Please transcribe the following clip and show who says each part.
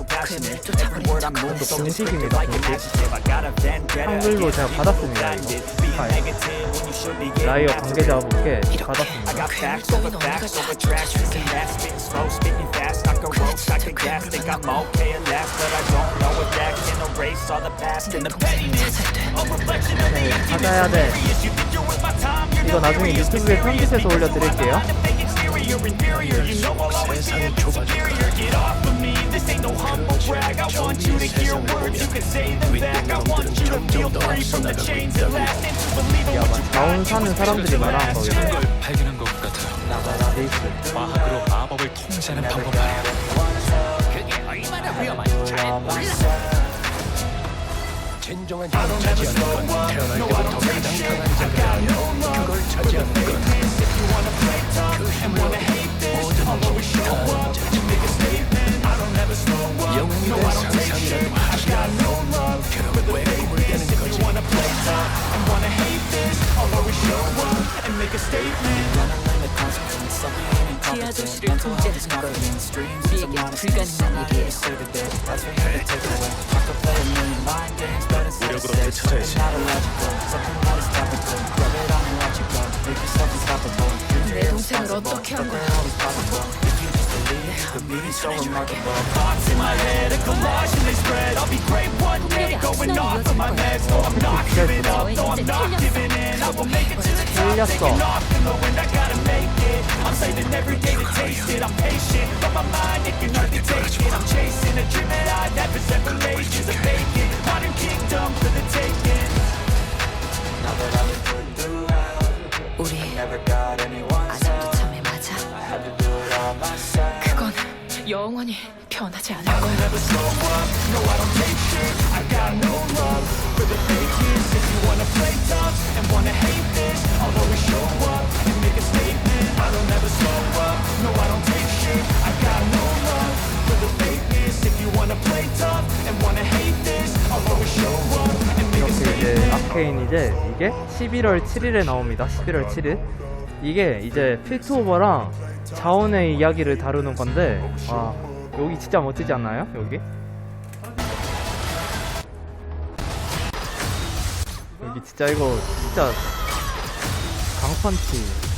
Speaker 1: Instinctive and so passionate Every word I move so
Speaker 2: 공식입니다,
Speaker 1: descriptive like an
Speaker 2: 공식.
Speaker 1: adjective I got a vendetta
Speaker 2: 한글로 제가 받았습니다, 이거. 파일. 라이어. 관계자분께 받았습니다.
Speaker 1: erase all the past And the pettiness, a reflection of the emptiness
Speaker 2: 찾아야 돼.
Speaker 1: Time, you're
Speaker 2: 이거 나중에. 유튜브에 편집해서 올려드릴게요.
Speaker 1: I'll always ain't no humble brag. I want you to hear words, you can say them back. I want you to feel free from the chains that last and to believe in what you
Speaker 2: 아마 자원 사는 사람들이 말하는 거겠네.
Speaker 3: 걸 발견한 것 같아요.
Speaker 2: 베이스.
Speaker 3: 과학으로 마법을 통제하는 방법 말이야.
Speaker 4: 진정한 힘을 차지하는 건 태어날 때부터 가장 강한 자가 아니야. 그걸 차지하는 건그 힘으 지하
Speaker 5: 도시를 통제하는 건 우리에게 불가능한 일이에요.
Speaker 3: 무력으로 되찾아야지.
Speaker 5: 내 동생을 어떻게 한 거야?
Speaker 2: 틀렸어.
Speaker 5: 우리 아직도 참에 맞아. 그건 영원히 변하지 않을 거야.
Speaker 2: 아케인 이제 이게 11월 7일에 나옵니다. 11월 7일. 이게 이제 필트오버랑 자원의 이야기를 다루는 건데 와 여기 진짜 멋지지 않나요? 여기? 여기 진짜 이거 진짜 강펀치